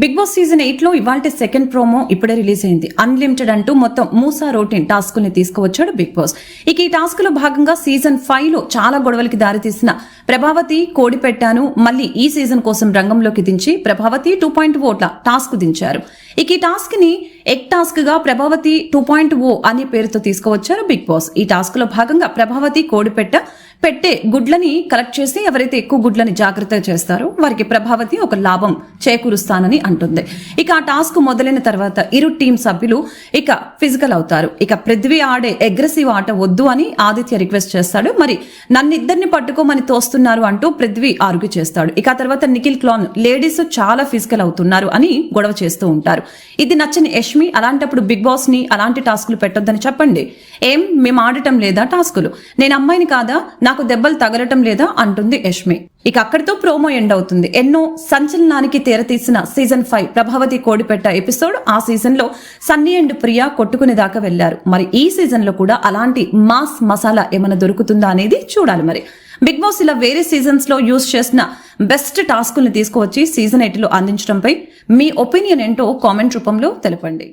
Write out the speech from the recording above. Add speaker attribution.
Speaker 1: Big boss season ఎయిట్లో ఇవాళ second promo ఇప్పుడే రిలీజ్ అయింది. అన్లిమిటెడ్ అంటూ మొత్తం మూసా రోటీన్ టాస్క్ని తీసుకువచ్చాడు బిగ్ బాస్. ఇక ఈ టాస్క్లో భాగంగా సీజన్ ఫైవ్లో చాలా గొడవలకి దారితీసిన ప్రభావతి కోడి పెట్టాను మళ్ళీ ఈ సీజన్ కోసం రంగంలోకి దించి ప్రభావతి టూ పాయింట్ ఓట్ల టాస్క్ దించారు. ఇక ఈ టాస్క్ని ఎగ్ టాస్క్గా ప్రభావతి టూ పాయింట్ ఓ అనే పేరుతో తీసుకువచ్చారు బిగ్ బాస్. ఈ టాస్క్లో భాగంగా ప్రభావతి కోడిపెట్ట పెట్టే గుడ్లని కలెక్ట్ చేసి ఎవరైతే ఎక్కువ గుడ్లని జాగ్రత్త చేస్తారో వారికి ప్రభావతి ఒక లాభం చేకూరుస్తానని అంటుంది. ఇక ఆ టాస్క్ మొదలైన తర్వాత ఇరు టీం సభ్యులు ఇక ఫిజికల్ అవుతారు. ఇక పృథ్వీ ఆడే అగ్రెసివ్ ఆట వద్దు అని ఆదిత్య రిక్వెస్ట్ చేస్తాడు. మరి నన్ను ఇద్దరిని పట్టుకోమని తోస్తున్నారు అంటూ పృథ్వీ ఆరుగు చేస్తాడు. ఇక తర్వాత నిఖిల్ క్లాన్ లేడీస్ చాలా ఫిజికల్ అవుతున్నారు అని గొడవ చేస్తూ ఉంటారు. ఇది నచ్చని యష్మి అలాంటప్పుడు బిగ్ బాస్ని అలాంటి టాస్కులు పెట్టొద్దని చెప్పండి. ఏం? మేము ఆడటం లేదా టాస్కులు నేను అమ్మాయిని కాదా? నాకు దెబ్బలు తగలటం లేదా అంటుంది యష్మి. ఇక అక్కడితో ప్రోమో ఎండ్ అవుతుంది. ఎన్నో సంచలనానికి తీరతీసిన సీజన్ ఫైవ్ ప్రభావతి కోడిపెట్ట ఎపిసోడ్ ఆ సీజన్లో సన్నీ అండ్ ప్రియా కొట్టుకునే దాకా వెళ్ళారు మరి ఈ సీజన్లో కూడా అలాంటి మాస్ మసాలా ఏమైనా దొరుకుతుందా అనేది చూడాలి మరి. బిగ్ బాస్ ఇలా వేరే సీజన్స్లో యూస్ చేసిన బెస్ట్ టాస్కుల్ని తీసుకువచ్చి సీజన్ ఎయిట్లో అందించడంపై మీ ఒపీనియన్ ఏంటో కామెంట్ రూపంలో తెలపండి.